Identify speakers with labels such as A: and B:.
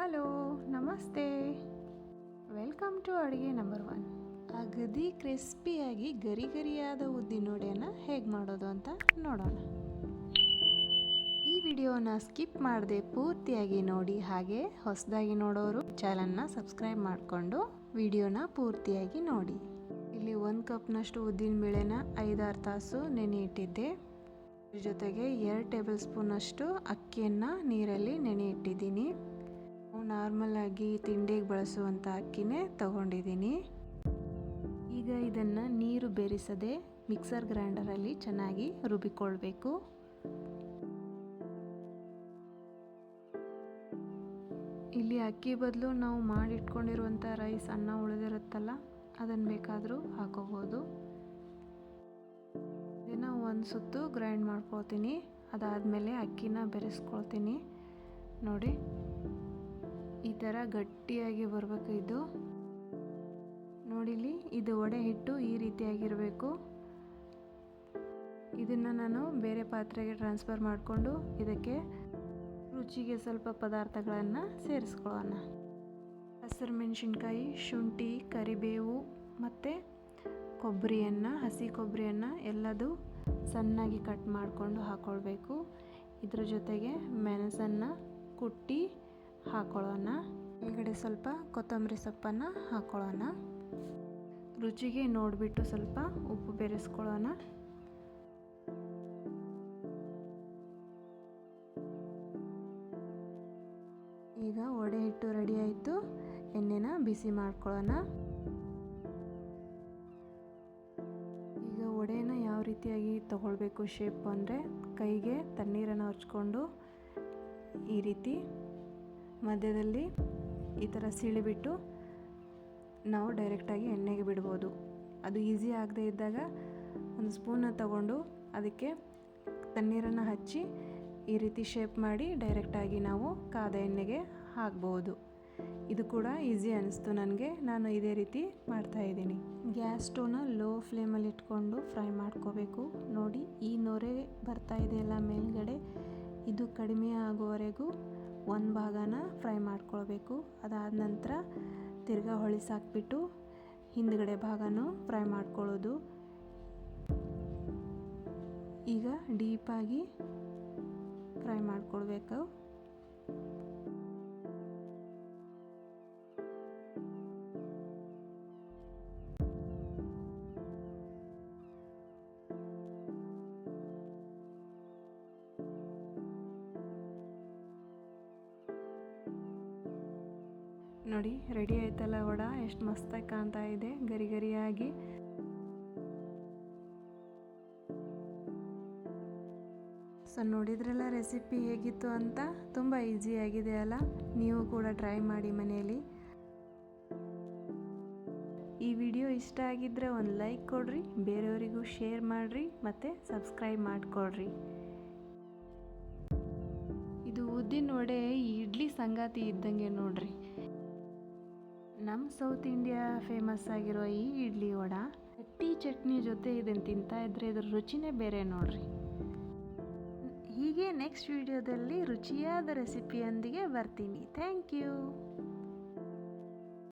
A: Hello, ನಮಸ್ತೆ. Welcome to ಅಡುಗೆ number one ಅಗದಿ ಕ್ರಿಸ್ಪಿಯಾಗಿ ಗರಿ ಗರಿಯಾದ ಉದ್ದಿನ ವಡೆಯನ್ನು ಹೇಗೆ ಮಾಡೋದು ಅಂತ ನೋಡೋಣ. ಈ ವಿಡಿಯೋನ ಸ್ಕಿಪ್ ಮಾಡದೆ ಪೂರ್ತಿಯಾಗಿ ನೋಡಿ ಹಾಗೆ ಹೊಸದಾಗಿ ನೋಡೋರು ಚಾನಲ್ನ ಸಬ್ಸ್ಕ್ರೈಬ್ ಮಾಡಿಕೊಂಡು ವಿಡಿಯೋನ ಪೂರ್ತಿಯಾಗಿ ನೋಡಿ. ಇಲ್ಲಿ ಒಂದು ಕಪ್ನಷ್ಟು ಉದ್ದಿನ ಬೇಳೆನ ಐದಾರು ತಾಸು ನೆನೆ ಇಟ್ಟಿದ್ದೆ ಜೊತೆಗೆ ಎರಡು ಟೇಬಲ್ ಸ್ಪೂನಷ್ಟು ಅಕ್ಕಿಯನ್ನು ನೀರಲ್ಲಿ ನೆನೆ ಇಟ್ಟಿದ್ದೀನಿ ನಾರ್ಮಲ್ ಆಗಿ ತಿಂಡಿಗೆ ಬಳಸುವಂಥ ಅಕ್ಕಿನೇ ತಗೊಂಡಿದ್ದೀನಿ ಈಗ ಇದನ್ನು ನೀರು ಬೆರೆಸದೆ ಮಿಕ್ಸರ್ ಗ್ರೈಂಡರಲ್ಲಿ ಚೆನ್ನಾಗಿ ರುಬ್ಬಿಕೊಳ್ಬೇಕು. ಇಲ್ಲಿ ಅಕ್ಕಿ ಬದಲು ನಾವು ಮಾಡಿಟ್ಕೊಂಡಿರುವಂಥ ರೈಸ್ ಅನ್ನ ಉಳಿದಿರುತ್ತಲ್ಲ ಅದನ್ನು ಬೇಕಾದರೂ ಹಾಕೋಬೋದು. ಇದನ್ನು ಒಂದು ಸುತ್ತು ಗ್ರೈಂಡ್ ಮಾಡ್ಕೊಳ್ತೀನಿ ಅದಾದಮೇಲೆ ಅಕ್ಕಿನ ಬೆರೆಸ್ಕೊಳ್ತೀನಿ. ನೋಡಿ. ಈ ಥರ ಗಟ್ಟಿಯಾಗಿ ಬರಬೇಕು ಇದು. ನೋಡಿಲಿ, ಇದು ಒಡೆ ಹಿಟ್ಟು ಈ ರೀತಿಯಾಗಿರಬೇಕು. ಇದನ್ನು ನಾನು ಬೇರೆ ಪಾತ್ರೆಗೆ ಟ್ರಾನ್ಸ್ಫರ್ ಮಾಡಿಕೊಂಡು ಇದಕ್ಕೆ ರುಚಿಗೆ ಸ್ವಲ್ಪ ಪದಾರ್ಥಗಳನ್ನು ಸೇರಿಸ್ಕೊಳ್ಳೋಣ. ಹಸಿರು ಮೆಣಸಿನ್ಕಾಯಿ, ಶುಂಠಿ, ಕರಿಬೇವು ಮತ್ತು ಕೊಬ್ಬರಿಯನ್ನು, ಹಸಿ ಕೊಬ್ಬರಿಯನ್ನು ಎಲ್ಲದು ಸಣ್ಣಾಗಿ ಕಟ್ ಮಾಡಿಕೊಂಡು ಹಾಕ್ಕೊಳ್ಬೇಕು ಇದ್ರ ಜೊತೆಗೆ ಮೆಣಸನ್ನು ಕುಟ್ಟಿ ಹಾಕ್ಕೊಳ್ಳೋಣ ಒಳಗಡೆ ಸ್ವಲ್ಪ ಕೊತ್ತಂಬರಿ ಸೊಪ್ಪನ್ನು ಹಾಕೊಳ್ಳೋಣ. ರುಚಿಗೆ ನೋಡಿಬಿಟ್ಟು ಸ್ವಲ್ಪ ಉಪ್ಪು ಬೆರೆಸ್ಕೊಳ್ಳೋಣ. ಈಗ ವಡೆ ಹಿಟ್ಟು ರೆಡಿ ಆಯಿತು. ಎಣ್ಣೆನ ಬಿಸಿ ಮಾಡ್ಕೊಳ್ಳೋಣ. ಈಗ ವಡೆನ ಯಾವ ರೀತಿಯಾಗಿ ತಗೊಳ್ಬೇಕು ಶೇಪ್ ಅಂದರೆ ಕೈಗೆ ತಣ್ಣೀರನ್ನು ಹಚ್ಕೊಂಡು ಈ ರೀತಿ ಮಧ್ಯದಲ್ಲಿ ಈ ಥರ ಸಿಳಿಬಿಟ್ಟು ನಾವು ಡೈರೆಕ್ಟಾಗಿ ಎಣ್ಣೆಗೆ ಬಿಡ್ಬೋದು. ಅದು ಈಸಿ ಆಗದೆ ಇದ್ದಾಗ ಒಂದು ಸ್ಪೂನ ತಗೊಂಡು ಅದಕ್ಕೆ ತಣ್ಣೀರನ್ನು ಹಚ್ಚಿ ಈ ರೀತಿ ಶೇಪ್ ಮಾಡಿ ಡೈರೆಕ್ಟಾಗಿ ನಾವು ಕಾದ ಎಣ್ಣೆಗೆ ಹಾಕ್ಬೋದು. ಇದು ಕೂಡ ಈಸಿ ಅನ್ನಿಸ್ತು ನನಗೆ. ನಾನು ಇದೇ ರೀತಿ ಮಾಡ್ತಾಯಿದ್ದೀನಿ ಗ್ಯಾಸ್ ಸ್ಟೋವ್ನ ಲೋ ಫ್ಲೇಮಲ್ಲಿ ಇಟ್ಕೊಂಡು ಫ್ರೈ ಮಾಡ್ಕೋಬೇಕು. ನೋಡಿ, ಈ ನೊರೆ ಬರ್ತಾ ಇದೆಯಲ್ಲ ಮೇಲ್ಗಡೆ. ಇದು ಕಡಿಮೆ ಆಗೋವರೆಗೂ ಒಂದು ಭಾಗನ ಫ್ರೈ ಮಾಡ್ಕೊಳ್ಬೇಕು. ಅದಾದ ನಂತರ ತಿರ್ಗಾ ಹೊಳಿಸಾಕ್ಬಿಟ್ಟು ಹಿಂದ್ಗಡೆ ಭಾಗನೂ ಫ್ರೈ ಮಾಡ್ಕೊಳ್ಳೋದು. ಈಗ ಡೀಪಾಗಿ ಫ್ರೈ ಮಾಡ್ಕೊಳ್ಬೇಕು. ನೋಡಿ ರೆಡಿ ಆಯ್ತಲ್ಲ ವಡ? ಎಷ್ಟು ಮಸ್ತಾಗಿ ಕಾಣ್ತಾ ಇದೆ, ಗರಿ ಗರಿಯಾಗಿ. ಸೊ ನೋಡಿದ್ರಲ್ಲ ರೆಸಿಪಿ ಹೇಗಿತ್ತು ಅಂತ? ತುಂಬ ಆಗಿದೆ ಅಲ್ಲ? ನೀವು ಕೂಡ ಟ್ರೈ ಮಾಡಿ ಮನೆಯಲ್ಲಿ. ಈ ವಿಡಿಯೋ ಇಷ್ಟ ಆಗಿದ್ದರೆ ಒಂದು ಲೈಕ್ ಕೊಡ್ರಿ, ಬೇರೆಯವರಿಗೂ ಶೇರ್ ಮಾಡಿರಿ, ಮತ್ತು ಸಬ್ಸ್ಕ್ರೈಬ್ ಮಾಡಿಕೊಡ್ರಿ. ಇದು ಉದ್ದಿನ ವಡೆ, ಇಡ್ಲಿ ಸಂಗಾತಿ ಇದ್ದಂಗೆ ನೋಡ್ರಿ. ನಮ್ಮ ಸೌತ್ ಇಂಡಿಯಾ ಫೇಮಸ್ ಆಗಿರೋ ಈ ಇಡ್ಲಿ ವಡ, ಗಟ್ಟಿ ಚಟ್ನಿ ಜೊತೆ ಇದನ್ನು ತಿಂತಾ ಇದ್ರೆ ಇದ್ರ ರುಚಿನೇ ಬೇರೆ ನೋಡ್ರಿ. ಹೀಗೆ ನೆಕ್ಸ್ಟ್ ವಿಡಿಯೋದಲ್ಲಿ ರುಚಿಯಾದ ರೆಸಿಪಿಯೊಂದಿಗೆ ಬರ್ತೀನಿ. Thank you